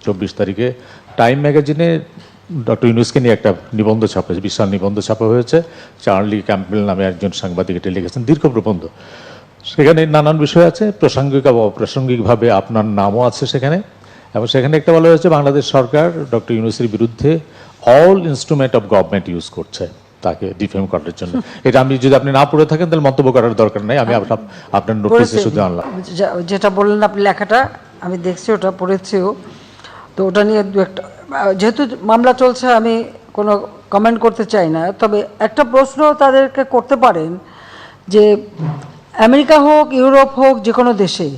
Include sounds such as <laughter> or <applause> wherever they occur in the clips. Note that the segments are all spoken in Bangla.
চব্বিশ তারিখে। টাইম ম্যাগাজিনে ডক্টর ইউনুসকে নিয়ে একটা নিবন্ধ ছাপা হয়েছে বিশাল নিবন্ধ ছাপা হয়েছে। চার্লি ক্যাম্পেল নামে একজন সাংবাদিক এটা লিখেছেন দীর্ঘ প্রবন্ধ। সেখানে নানান বিষয় আছে প্রাসঙ্গিক বা অপ্রাসঙ্গিকভাবে আপনার নামও আছে সেখানে। এবং সেখানে একটা বলা হয়েছে বাংলাদেশ সরকার ডক্টর ইউনুসের বিরুদ্ধে all instrument of government use করছে তাকে ডিফেম করার জন্য। <laughs> এটা আমি যদি আপনি না পড়ে থাকেন তাহলে মন্তব্য করার দরকার নেই আমি আপনার- আপনার নোটিশে শুধু আনলাম। যেটা বললেন আপনি লেখাটা আমি দেখছি ওটা পড়েছিও। তো ওটা নিয়ে দু একটা, যেহেতু মামলা চলছে, আমি কোনো কমেন্ট করতে চাই না। তবে একটা প্রশ্ন তাদেরকে করতে পারেন যে, আমেরিকা হোক, ইউরোপ হোক, যে কোনো দেশে,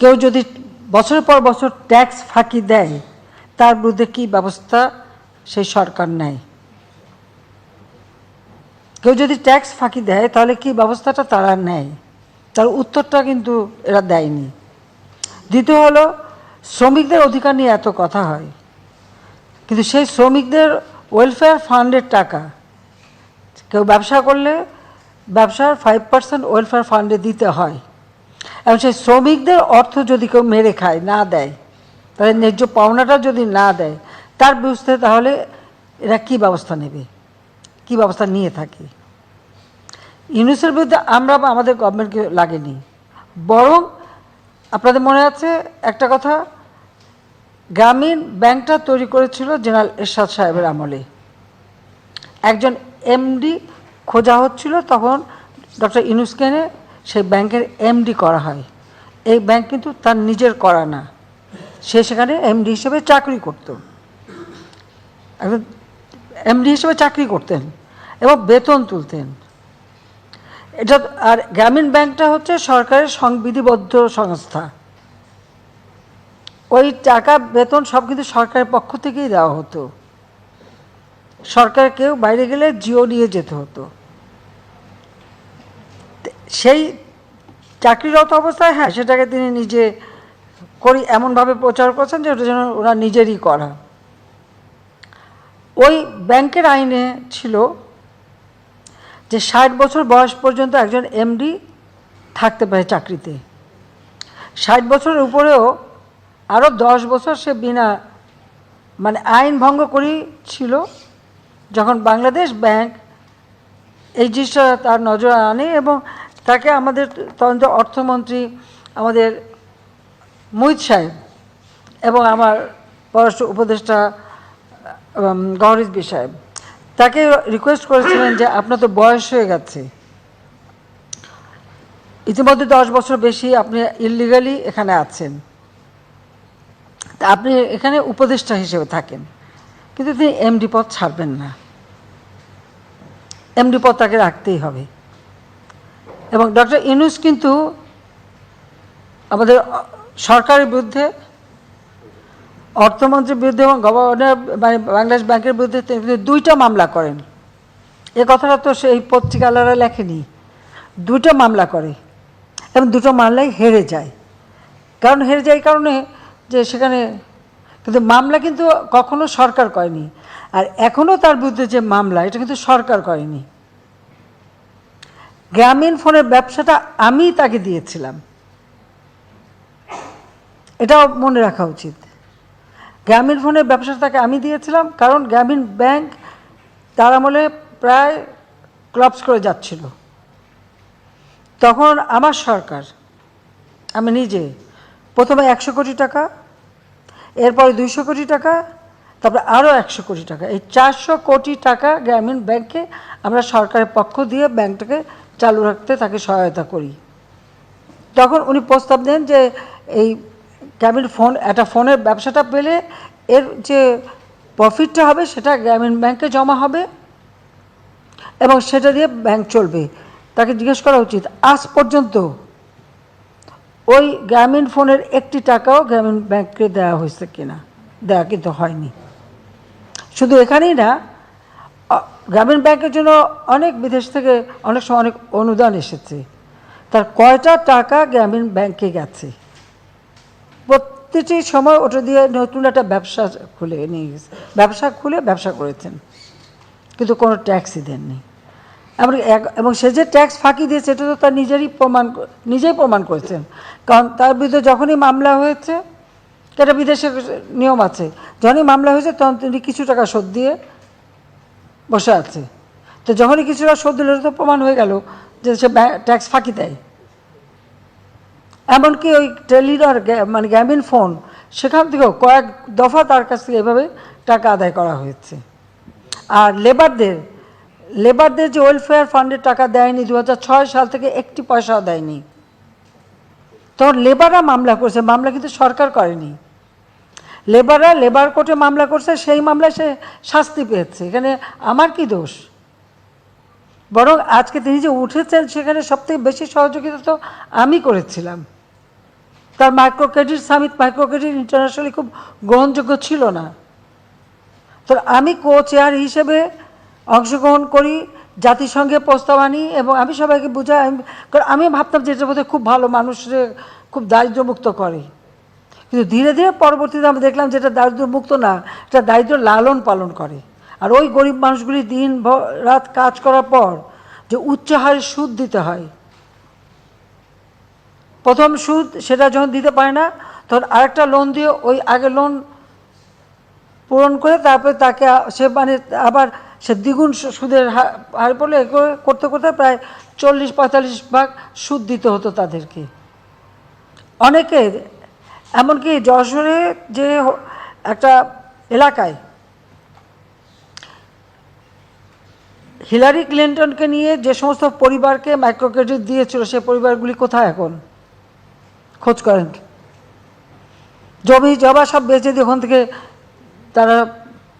কেউ যদি বছরের পর বছর ট্যাক্স ফাঁকি দেয়, তার বিরুদ্ধে কী ব্যবস্থা সেই সরকার নেয়? কেউ যদি ট্যাক্স ফাঁকি দেয়, তাহলে কি ব্যবস্থাটা তারা নেয়? তার উত্তরটা কিন্তু এরা দেয়নি। দ্বিতীয় হলো শ্রমিকদের অধিকার নিয়ে এত কথা হয়। কিন্তু সেই শ্রমিকদের ওয়েলফেয়ার ফান্ডের টাকা, কেউ ব্যবসা করলে ব্যবসার ফাইভ পার্সেন্ট ওয়েলফেয়ার ফান্ডে দিতে হয়। এবং সেই শ্রমিকদের অর্থ যদি কেউ মেরে খায়, না দেয়, তাদের ন্যায্য পাওনাটা যদি না দেয়, তার বিরুদ্ধে তাহলে এরা কি ব্যবস্থা নেবে? কি ব্যবস্থা নিয়ে থাকে? ইউনুসের বিরুদ্ধে আমরা আমাদের গভর্নমেন্টকে লাগেনি। বরং আপনাদের মনে আছে একটা কথা? গ্রামীণ ব্যাংকটা তৈরি করেছিল জেনারেল এরশাদ সাহেবের আমলে। একজন এমডি খোঁজা হচ্ছিল, তখন ডক্টর ইউনুসকে এনে সেই ব্যাংকের এমডি করা হয়। এই ব্যাংক কিন্তু তার নিজের করা না। সে সেখানে এমডি হিসেবে চাকরি করতো। একজন এমডি হিসেবে চাকরি করতেন এবং বেতন তুলতেন। এটা আর গ্রামীণ ব্যাংকটা হচ্ছে সরকারের সংবিধিবদ্ধ সংস্থা। ওই টাকা বেতন সব কিন্তু সরকারের পক্ষ থেকেই দেওয়া হতো। সরকার কেউ বাইরে গেলে জিও নিয়ে যেতে হতো। সেই চাকরিরত অবস্থায় হ্যাঁ সেটাকে তিনি নিজে করি এমনভাবে প্রচার করছেন যে ওটা যেন ওরা নিজেরই করা। ওই ব্যাংকের আইনে ছিল যে ষাট বছর বয়স পর্যন্ত একজন এমডি থাকতে পারে চাকরিতে। ষাট বছরের উপরেও আরও দশ বছর সে বিনা মানে আইন ভঙ্গ করেই ছিল যখন বাংলাদেশ ব্যাংক এই জিনিসটা তার নজরে আনে এবং তাকে আমাদের তখন যে অর্থমন্ত্রী আমাদের মুহিত সাহেব এবং আমার পররাষ্ট্র উপদেষ্টা গহরিজবি সাহেব তাকে রিকোয়েস্ট করেছিলেন যে আপনার তো বয়স হয়ে গেছে। ইতিমধ্যে দশ বছর বেশি আপনি ইলিগালি এখানে আছেন। তা আপনি এখানে উপদেষ্টা হিসেবে থাকেন। কিন্তু তিনি এমডি পদ ছাড়বেন না। এমডি পদ তাকে রাখতেই হবে। এবং ডক্টর ইনুস কিন্তু আমাদের সরকারের বিরুদ্ধে অর্থমন্ত্রীর বিরুদ্ধে এবং গভর্নর মানে বাংলাদেশ ব্যাংকের বিরুদ্ধে দুইটা মামলা করেন। এ কথাটা তো সেই পত্রিকালারা লেখেনি। দুটো মামলা করে এবং দুটো মামলাই হেরে যায়। কারণ হেরে যায় কারণে যে সেখানে কিন্তু মামলা কিন্তু কখনো সরকার করেনি। আর এখনও তার বিরুদ্ধে যে মামলা, এটা কিন্তু সরকার করেনি। গ্রামীণ ফোনের ব্যবসাটা আমি তাকে দিয়েছিলাম। এটাও মনে রাখা উচিত। গ্রামীণ ফোনের ব্যবসা তাকে আমি দিয়েছিলাম, কারণ গ্রামীণ ব্যাংক তার আমলে প্রায় ক্লাবস করে যাচ্ছিল। তখন আমার সরকার, আমি নিজে, প্রথমে একশো কোটি টাকা, এরপরে দুইশো কোটি টাকা, তারপরে আরও একশো কোটি টাকা। এই চারশো কোটি টাকা গ্রামীণ ব্যাংকে আমরা সরকারের পক্ষ দিয়ে ব্যাংকটাকে চালু রাখতে তাকে সহায়তা করি। তখন উনি প্রস্তাব দেন যে এই গ্রামীণ ফোন, একটা ফোনের ব্যবসাটা পেলে এর যে প্রফিটটা হবে সেটা গ্রামীণ ব্যাংকে জমা হবে এবং সেটা দিয়ে ব্যাংক চলবে। তাকে জিজ্ঞেস করা উচিত, আজ পর্যন্ত ওই গ্রামীণ ফোনের একটি টাকাও গ্রামীণ ব্যাংকে দেওয়া হয়েছে কিনা? দেওয়া কিন্তু হয়নি। শুধু এখানেই না গ্রামীণ ব্যাংকের জন্য অনেক বিদেশ থেকে অনেক সময় অনেক অনুদান এসেছে। তার কয়টা টাকা গ্রামীণ ব্যাংকে গেছে? প্রতিটি সময় ওটা দিয়ে নতুন একটা ব্যবসা খুলে নিয়ে গেছে। ব্যবসা খুলে ব্যবসা করেছেন। কিন্তু কোনো ট্যাক্সই দেননি। এমন এবং সে যে ট্যাক্স ফাঁকি দিয়েছে এটা তো তার নিজেরই প্রমাণ নিজেই প্রমাণ করেছেন। কারণ তার বিরুদ্ধে যখনই মামলা হয়েছে এটা বিদেশের নিয়ম আছে, যখনই মামলা হয়েছে, তখন তিনি কিছু টাকা শোধ দিয়ে বসে আছে। তো যখনই কিছু টাকা শোধ দিল তো প্রমাণ হয়ে গেল যে সে ট্যাক্স ফাঁকি দেয়। এমনকি ওই টেলিডর মানে গ্যামিন ফোন, সেখান থেকেও কয়েক দফা তার কাছ থেকে এভাবে টাকা আদায় করা হয়েছে। আর লেবারদের লেবারদের যে ওয়েলফেয়ার ফান্ডের টাকা দেয়নি দু হাজার ছয় সাল থেকে একটি পয়সাও দেয়নি। তখন লেবাররা মামলা করছে, মামলা কিন্তু সরকার করেনি। লেবাররা লেবার কোর্টে মামলা করছে, সেই মামলায় সে শাস্তি পেয়েছে। এখানে আমার কি দোষ? বরং আজকে তিনি যে উঠেছেন, সেখানে সবথেকে বেশি সহযোগিতা তো আমি করেছিলাম। তার micro credit summit micro credit internationally খুব গ্রহণযোগ্য ছিল না। তো আমি কো চেয়ার হিসেবে অংশগ্রহণ করি, জাতিসংঘে প্রস্তাব আনি এবং আমি সবাইকে বুঝাই, আমি- ভাবতাম যে এটার মধ্যে খুব ভালো মানুষের খুব দারিদ্র্যমুক্ত করে। কিন্তু ধীরে ধীরে পরবর্তীতে আমি দেখলাম যে এটা দারিদ্র্যমুক্ত না, এটা দারিদ্র লালন পালন করে। আর ওই গরিব মানুষগুলি দিন রাত কাজ করার পর যে উচ্চ হারে সুদ দিতে হয় প্রথম সুদ সেটা যখন দিতে পারে না, তখন আরেকটা লোন দিয়ে ওই আগে লোন পূরণ করে তারপরে তাকে সে মানে আবার সে দ্বিগুণ সুদের হার পড়লে করতে করতে প্রায় চল্লিশ পঁয়তাল্লিশ ভাগ সুদ দিতে হতো তাদেরকে। অনেকে, এমনকি যশোরে যে একটা এলাকায় হিলারি ক্লিন্টনকে নিয়ে যে সমস্ত পরিবারকে মাইক্রো ক্রেডিট দিয়েছিল সে পরিবারগুলি কোথায় এখন? খোঁজ করেন। জমি, জবা সব বেঁচে দিয়ে ওখান থেকে তারা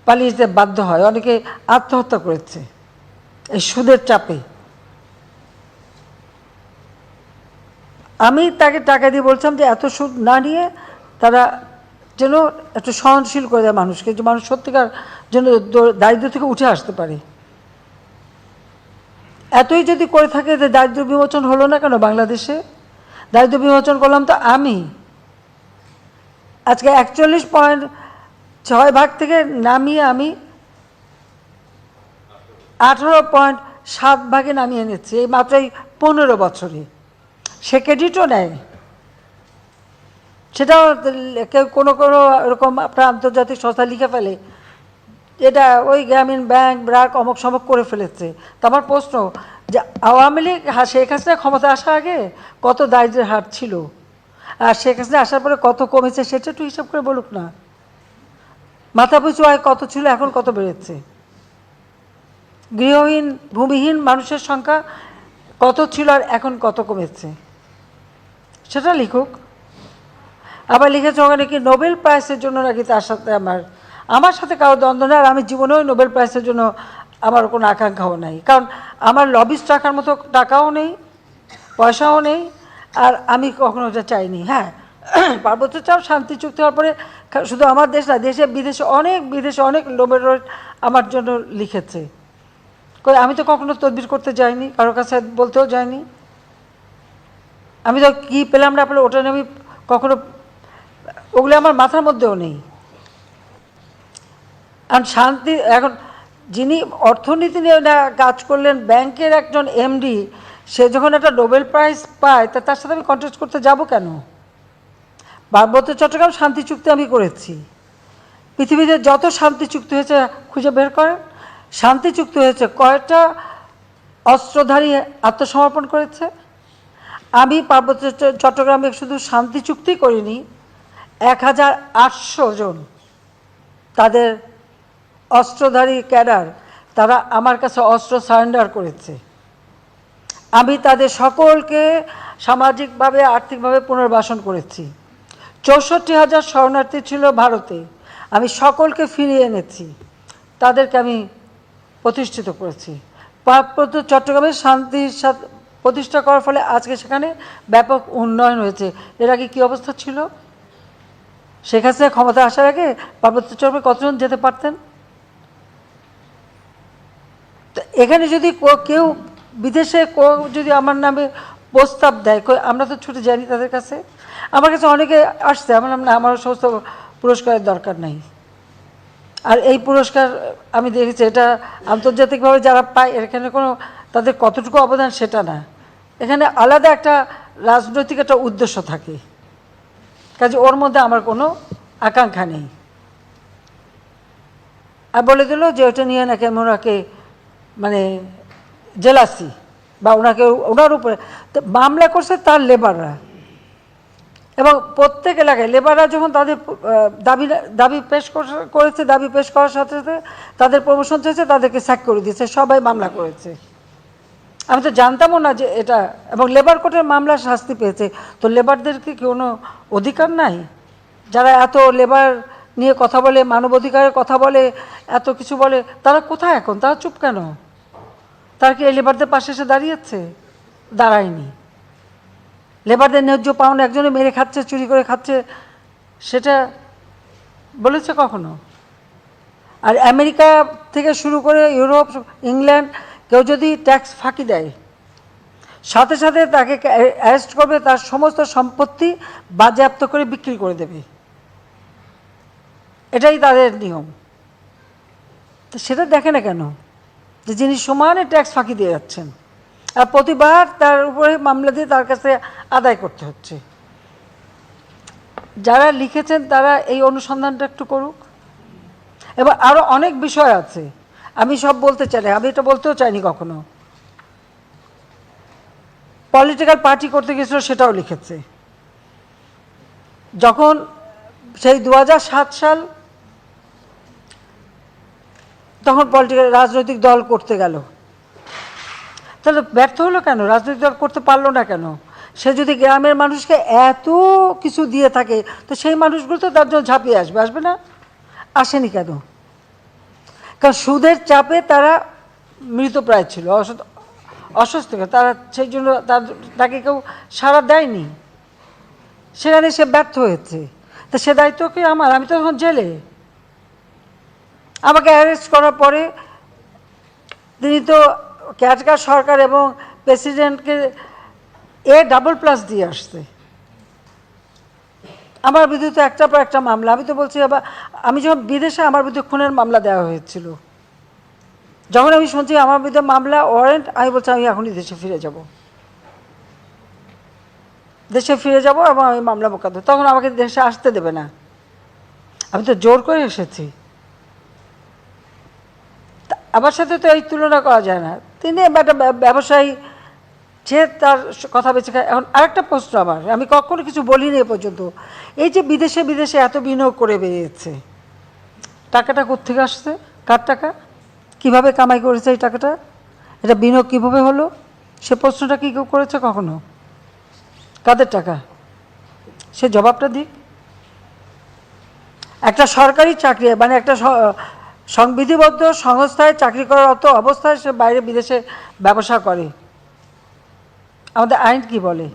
পালিয়ে যেতে বাধ্য হয়। অনেকে আত্মহত্যা করেছে। এই সুদের চাপে। আমি তাকে টাকা দিয়ে বলছিলাম যে এত সুদ না নিয়ে তারা যেন একটু সহনশীল করে দেয় মানুষকে, যে মানুষ সত্যিকার যেন দারিদ্র থেকে উঠে আসতে পারে। এতই যদি করে থাকে যে দারিদ্র বিমোচন হলো না কেন বাংলাদেশে? দারিদ্র বিমোচন করলাম তো আমি। আজকে একচল্লিশ পয়েন্ট ছয় ভাগ থেকে নামিয়ে আমি আঠারো পয়েন্ট সাত ভাগে নামিয়ে নিচ্ছি, এই মাত্র এই পনেরো বছরে। সে ক্রেডিটও নেয়। সেটাও কেউ কোনো কোনো এরকম আপনার আন্তর্জাতিক সংস্থা লিখে ফেলে। এটা ওই গ্রামীণ ব্যাংক, ব্রাক অমক সমক করে ফেলেছে। তো আমার প্রশ্ন, যে আওয়ামী লীগ হা- শেখ হাসিনা ক্ষমতা আসার আগে কত দারিদ্রের হার ছিল? আর শেখ হাসিনা আসার পরে কত কমেছে সেটা একটু হিসাব করে বলুক না। মাথা পিছু আয় কত ছিল, এখন কত বেড়েছে? গৃহহীন, ভূমিহীন মানুষের সংখ্যা কত ছিল আর এখন কত কমেছে? সেটা লিখুক। আবার লিখেছে, ওখানে কি নোবেল প্রাইজের জন্য নাকি তার সাথে আমার আমার সাথে কারও দ্বন্দ্ব নেই আর আমি জীবনেও নোবেল প্রাইজের জন্য আমার কোনো আকাঙ্ক্ষাও নাই। কারণ আমার লবিস্ট রাখার মতো টাকাও নেই, পয়সাও নেই, আর আমি কখনো ওটা চাইনি। হ্যাঁ <clears throat> পার্বত্য চাও, শান্তি চুক্তি হওয়ার পরে শুধু আমার দেশ না, দেশে বিদেশে অনেক বিদেশে অনেক নোবেল আমার জন্য লিখেছে। কই, আমি তো কখনো তদবির করতে যাইনি কারোর কাছে বলতেও যাইনি। আমি তো কী পেলাম না পেলাম, ওটা নিয়ে আমি কখনো ওগুলো আমার মাথার মধ্যেও নেই। আর শান্তি, এখন যিনি অর্থনীতি নিয়ে কাজ করলেন, ব্যাংকের একজন এমডি সে যখন একটা নোবেল প্রাইজ পায়, তা তার সাথে আমি কন্টেস্ট করতে যাব কেন? পার্বত্য চট্টগ্রাম শান্তি চুক্তি আমি করেছি। পৃথিবীতে যত শান্তি চুক্তি হয়েছে, খুঁজে বের করেন। শান্তি চুক্তি হয়েছে, কয়টা অস্ত্রধারী আত্মসমর্পণ করেছে? আমি পার্বত্য চট্টগ্রামে শুধু শান্তি চুক্তি করিনি, এক হাজার আটশো জন তাদের অস্ত্রধারী ক্যাডার, তারা আমার কাছে অস্ত্র সারেন্ডার করেছে। আমি তাদের সকলকে সামাজিকভাবে, আর্থিকভাবে পুনর্বাসন করেছি। চৌষট্টি হাজার শরণার্থী ছিল ভারতে। আমি সকলকে ফিরিয়ে এনেছি। তাদেরকে আমি প্রতিষ্ঠিত করেছি। পার্বত্য চট্টগ্রামে শান্তির সাথে প্রতিষ্ঠা করার ফলে আজকে সেখানে ব্যাপক উন্নয়ন হয়েছে। এর আগে কী অবস্থা ছিল? শেখ হাসিনা ক্ষমতা আসার আগে পার্বত্য চট্টগ্রামে কতজন যেতে পারতেন? এখানে যদি কেউ বিদেশে যদি আমার নামে প্রস্তাব দেয় আমরা তো ছুটে যাইনি তাদের কাছে? আমার কাছে অনেকে আসছে, আমার নাম না, আমার সমস্ত পুরস্কারের দরকার নাই। আর এই পুরস্কার আমি দেখেছি, এটা আন্তর্জাতিকভাবে যারা পায় এখানে কোনো তাদের কতটুকু অবদান সেটা না। এখানে আলাদা একটা রাজনৈতিক একটা উদ্দেশ্য থাকে। কাজে ওর মধ্যে আমার কোনো আকাঙ্ক্ষা নেই। আর বলে দিল যে ওটা নিয়ে নাকি আমি ওনাকে মানে জেলাসি বা ওনাকে, ওনার উপরে মামলা করছে তার লেবাররা। এবং প্রত্যেক এলাকায় লেবাররা যখন তাদের দাবি দাবি পেশ করেছে, দাবি পেশ করার সাথে সাথে তাদের প্রমোশন চেয়েছে, তাদেরকে স্যাক করে দিয়েছে, সবাই মামলা করেছে। আমি তো জানতামও না যে এটা, এবং লেবার কোর্টের মামলা শাস্তি পেয়েছে। তো লেবারদের কি কোনো অধিকার নাই? যারা এত লেবার নিয়ে কথা বলে, মানবাধিকারের কথা বলে, এত কিছু বলে, তারা কোথায় এখন? তারা চুপ কেন? তারা কি এই লেবারদের পাশে এসে দাঁড়িয়েছে? দাঁড়ায়নি। লেবারদের ন্যায্য পাওনা একজনে মেরে খাচ্ছে, চুরি করে খাচ্ছে, সেটা বলেছে কখনো? আর আমেরিকা থেকে শুরু করে ইউরোপ, ইংল্যান্ড, কেউ যদি ট্যাক্স ফাঁকি দেয়, সাথে সাথে তাকে অ্যারেস্ট করবে, তার সমস্ত সম্পত্তি বাজেয়াপ্ত করে বিক্রি করে দেবে। এটাই তাদের নিয়ম। তো সেটা দেখে না কেন? যে যিনি সমানে ট্যাক্স ফাঁকি দিয়ে যাচ্ছেন। আর প্রতিবার তার উপরে মামলা দিয়ে তার কাছে আদায় করতে হচ্ছে। যারা লিখেছেন তারা এই অনুসন্ধানটা একটু করুক। এবার আরও অনেক বিষয় আছে। আমি সব বলতে চাই আমি এটা বলতেও চাইনি কখনো। পলিটিক্যাল পার্টি করতে গেছিল সেটাও লিখেছে। যখন সেই দু হাজার সাত সাল তখন পলিটিক্যাল রাজনৈতিক দল করতে গেল। তাহলে ব্যর্থ হলো কেন? রাজনৈতিক দল করতে পারল না কেন? সে যদি গ্রামের মানুষকে এত কিছু দিয়ে থাকে, তো সেই মানুষগুলো তো তার জন্য ঝাঁপিয়ে আসবে আসবে না? আসেনি কেন? কারণ সুদের চাপে তারা মৃতপ্রায় ছিল অসুস্থ তারা সেই জন্য তার, তাকে কেউ সাড়া দেয়নি। সেখানে সে ব্যর্থ হয়েছে। তা সে দায়িত্ব কি আমার? আমি তো তখন জেলে। আমাকে অ্যারেস্ট করার পরে তিনি তো ক্যাটকার সরকার এবং প্রেসিডেন্টকে এ ডাবল প্লাস দিয়ে আসছে। আমার বিরুদ্ধে একটা পর একটা মামলা। আমি তো বলছি, আবার আমি যখন বিদেশে আমার বিরুদ্ধে খুনের মামলা দেওয়া হয়েছিল, যখন আমি শুনছি আমার বিরুদ্ধে মামলা ওয়ারেন্ট আমি বলছি, আমি এখনই দেশে ফিরে যাব। দেশে ফিরে যাব এবং আমি মামলা মোকাদ্দ তখন আমাকে দেশে আসতে দেবে না। আমি তো জোর করে এসেছি। আমার সাথে তো এই তুলনা করা যায় না। তিনি একটা ব্য- ব্যবসায়ী যে তার কথা বেঁচে খায়। এখন আরেকটা প্রশ্ন আমার, আমি কখনো কিছু বলিনি এ পর্যন্ত। এই যে বিদেশে বিদেশে এত বিনিয়োগ করে বেরিয়েছে, টাকাটা কোথেকে আসছে? কার টাকা? কীভাবে কামাই করেছে এই টাকাটা? এটা বিনিয়োগ কীভাবে হলো? সে প্রশ্নটা কি কেউ করেছে কখনো? কাদের টাকা? সে জবাবটা দিক। একটা সরকারি চাকরি মানে একটা সংবিধিবদ্ধ সংস্থায় চাকরি করার অত অবস্থায় সে বাইরে বিদেশে ব্যবসা করে। আমাদের আইন কি বলে?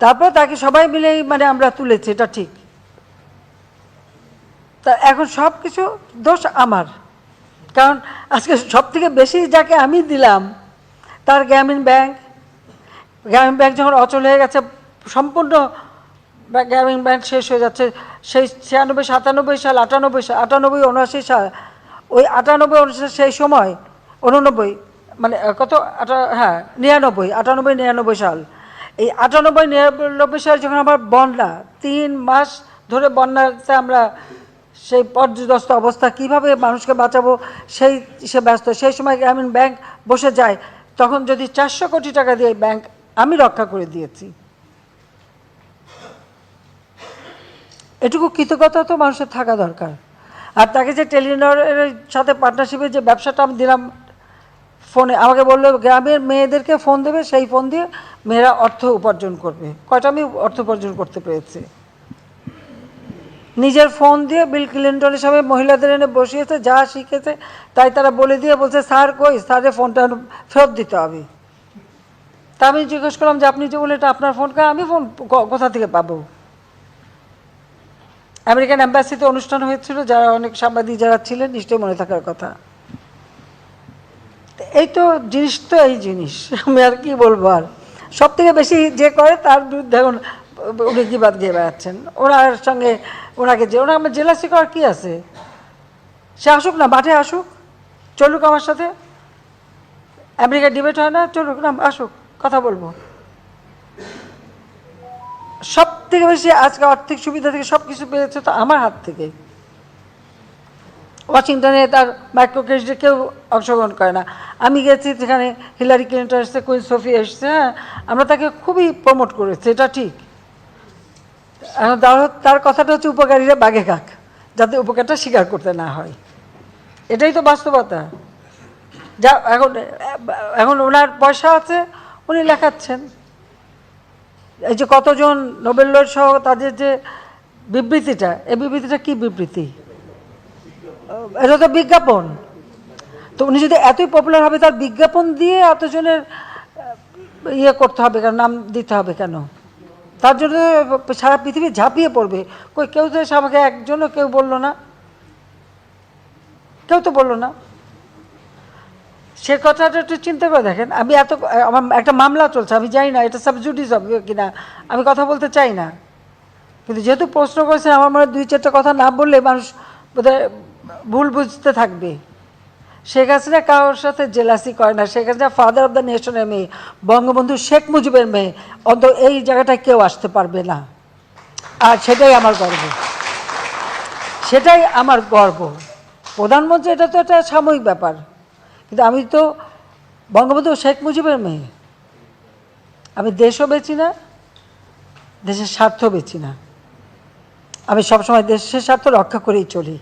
তারপর তাকে সবাই মিলেই মানে আমরা তুলেছি, এটা ঠিক। তা এখন সব কিছু দোষ আমার। কারণ আজকে সব থেকে বেশি যাকে আমি দিলাম, তার গ্রামীণ ব্যাংক। গ্রামীণ ব্যাংক যখন অচল হয়ে গেছে, সম্পূর্ণ বা- গ্রামীণ ব্যাংক শেষ হয়ে যাচ্ছে। সেই ছিয়ানব্বই, সাতানব্বই সাল, আটানব্বই সাল, আটানব্বই, উনআশি সাল, ওই আটানব্বই, উনআশি সেই সময়, উননব্বই মানে কত? আটা হ্যাঁ নিরানব্বই, আটানব্বই, নিরানব্বই সাল। এই আটানব্বই, নিরানব্বই সাল যখন আমার বন্যা, তিন মাস ধরে বন্যাতে আমরা সেই পর্যদস্ত অবস্থা, কীভাবে মানুষকে বাঁচাবো? সেই, সে ব্যস্ত। সেই সময় গ্রামীণ ব্যাংক বসে যায়, তখন যদি চারশো কোটি টাকা দিয়ে ব্যাংক আমি রক্ষা করে দিয়েছি। এটুকু কৃতজ্ঞতা তো মানুষের থাকা দরকার। আর তাকে যে টেলিনরের সাথে পার্টনারশিপে যে ব্যবসাটা আমি দিলাম ফোনে, আমাকে বলল, গ্রামের মেয়েদেরকে ফোন দেবে, সেই ফোন দিয়ে মেয়েরা অর্থ উপার্জন করবে। কয়টা আমি অর্থ উপার্জন করতে পেরেছি। নিজের ফোন দিয়ে বিল ক্লিন্টনের সঙ্গে মহিলাদের এনে বসিয়েছে, যা শিখেছে, তাই তারা বলে দিয়ে বলছে, স্যার কই? স্যারের ফোনটা ফেরত দিতে হবে। তা আমি জিজ্ঞেস করলাম যে, আপনি যে বলে এটা আপনার ফোন, কা, আমি ফোন কোথা থেকে পাবো? আমেরিকান অ্যাম্বাসিতে অনুষ্ঠান হয়েছিল, যারা অনেক সাংবাদিক যারা ছিলেন, নিশ্চয়ই মনে থাকার কথা। এই তো জিনিস তো এই জিনিস, আমি আর কি বলব আর। সব থেকে বেশি যে করে, তার বিরুদ্ধে এখন উনি বিবাদ দিয়ে বেড়াচ্ছেন? ওনার সঙ্গে ওনাকে যে ওনার আমার জেলাসি করার কী আছে? সে আসুক না, মাঠে আসুক, চলুক আমার সাথে। আমেরিকা ডিবেট হয় না, চলুক না, আসুক, কথা বলব। সব থেকে বেশি আজকে আর্থিক সুবিধা থেকে সব কিছু পেয়েছে তো আমার হাত থেকে। ওয়াশিংটনে তার মাইক্রো ক্রেডিটে কেউ অংশগ্রহণ করে না। আমি গেছি সেখানে হিলারি ক্লিন্টন এসছে কুইন সোফি এসছে হ্যাঁ আমরা তাকে খুবই প্রমোট করেছি, এটা ঠিক। তার- তার কথাটা হচ্ছে উপকারীরা বাগে কাক, যাতে উপকারটা স্বীকার করতে না হয়। এটাই তো বাস্তবতা। যা এখন এখন ওনার পয়সা আছে, উনি লেখাচ্ছেন। এই যে কতজন নোবেল সহ তাদের যে বিবৃতিটা, এই বিবৃতিটা কি বিবৃতি? এটা তো বিজ্ঞাপন। তো উনি যদি এতই পপুলার হবে, তার বিজ্ঞাপন দিয়ে এতজনের ইয়ে করতে হবে কেন, নাম দিতে হবে কেন? তার জন্য সারা পৃথিবী ঝাঁপিয়ে পড়বে। কই, কেউ তো আমাকে একজনও কেউ বলল না। কেউ তো বলল না। সে কথাটা একটু চিন্তা করে দেখেন। আমি এত, আমার একটা মামলা চলছে, আমি জানি না, এটা সাবজুডিস হবে কিনা, আমি কথা বলতে চাই না। কিন্তু যেহেতু প্রশ্ন করেছেন, আমার মনে দুই চারটা কথা না বললে মানুষ বোধহয় ভুল বুঝতে থাকবে। শেখ হাসিনা কারোর সাথে জেলাসি করে না। Sheikh Hasina father of the নেশনের মেয়ে, বঙ্গবন্ধু শেখ মুজিবের মেয়ে। অন্ত এই জায়গাটায় কেউ আসতে পারবে না। আর সেটাই আমার গর্ব। সেটাই আমার গর্ব। প্রধানমন্ত্রী, এটা তো একটা সাময়িক ব্যাপার। কিন্তু আমি তো বঙ্গবন্ধু শেখ মুজিবের মেয়ে। আমি দেশও বেচি না, দেশের স্বার্থ বেচি না। আমি সবসময় দেশের স্বার্থ রক্ষা করেই চলি।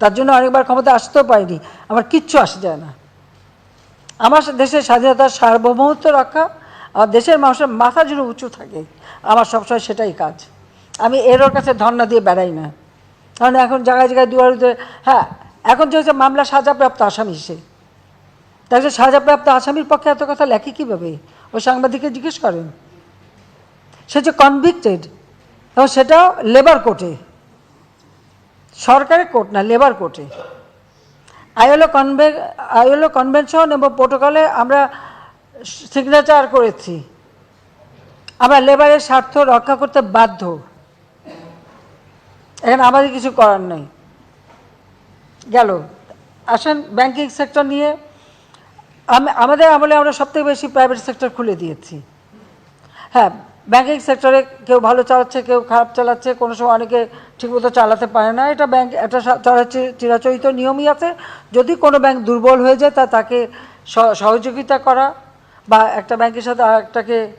তার জন্য অনেকবার ক্ষমতা আসতেও পারিনি। আমার কিচ্ছু আসে যায় না। আমার দেশের স্বাধীনতার সার্বভৌমত্ব রক্ষা, আমার দেশের মানুষের মাথা যেন উঁচু থাকে, আমার সবসময় সেটাই কাজ। আমি এর ওর কাছে ধর্ণা দিয়ে বেড়াই না। কারণ এখন জায়গায় জায়গায় দুয়ারে হ্যাঁ এখন যে হচ্ছে মামলা সাজাপ্রাপ্ত আসামি সে। যে সাজাপ্রাপ্ত আসামির পক্ষে এত কথা লেখে কীভাবে? ও সাংবাদিককে জিজ্ঞেস করেন। সে যে কনভিক্টেড এবং সেটাও লেবার কোর্টে সরকারি কোর্ট না লেবার কোর্টে আইএলও কনভে আইএলও কনভেনশন এবং প্রোটোকলে আমরা সিগনেচার করেছি। আমরা লেবারের স্বার্থ রক্ষা করতে বাধ্য। এখানে আমাদের কিছু করার নেই। গেল। আসেন ব্যাংকিং সেক্টর নিয়ে। আমাদের আমলে আমরা সবথেকে বেশি প্রাইভেট সেক্টর খুলে দিয়েছি। হ্যাঁ ব্যাংকিং সেক্টরে কেউ ভালো চালাচ্ছে, কেউ খারাপ চালাচ্ছে, কোনো সময় অনেকে ঠিকমতো চালাতে পারে না। এটা ব্যাংক এটা চরাচি- চিরাচরিত নিয়মই আছে। যদি কোনো ব্যাংক দুর্বল হয়ে যায়, তা তাকে সহযোগিতা করা বা একটা ব্যাংকের সাথে আরেকটাকে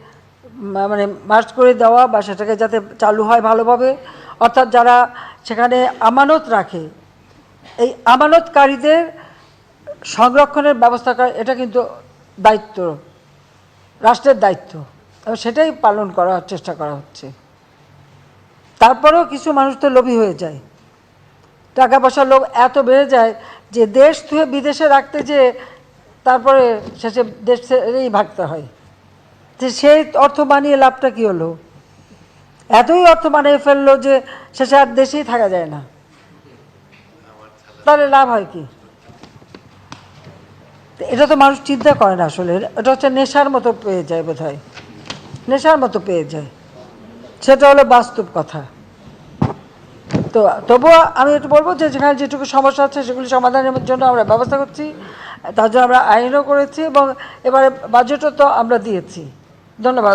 মা- মানে মার্চ করে দেওয়া বা সেটাকে যাতে চালু হয় ভালোভাবে। অর্থাৎ যারা সেখানে আমানত রাখে, এই আমানতকারীদের সংরক্ষণের ব্যবস্থা করা, এটা কিন্তু দায়িত্ব, রাষ্ট্রের দায়িত্ব। এবং সেটাই পালন করার চেষ্টা করা হচ্ছে। তারপরেও কিছু মানুষ তো লোভী হয়ে যায়। টাকা পয়সার লোভ এত বেড়ে যায় যে দেশ থুয়ে বিদেশে রাখতে যে তারপরে শেষে দেশ ছেড়েই ভাগতে হয়। যে সেই অর্থ বানিয়ে লাভটা কী হলো? এতই অর্থ বানিয়ে ফেলল যে শেষে আর দেশেই থাকা যায় না। তাহলে লাভ হয় কি? এটা তো মানুষ চিন্তা করে না আসলে। এটা হচ্ছে নেশার মতো পেয়ে যায় বোধ নেশার মতো পেয়ে যায়। সেটা হলো বাস্তব কথা। তো তবুও আমি একটু বলব যে যেখানে যেটুকু সমস্যা আছে সেগুলি সমাধানের জন্য আমরা ব্যবস্থা করছি। তার জন্য আমরা আইনও করেছি এবং এবারে বাজেটও তো আমরা দিয়েছি। ধন্যবাদ।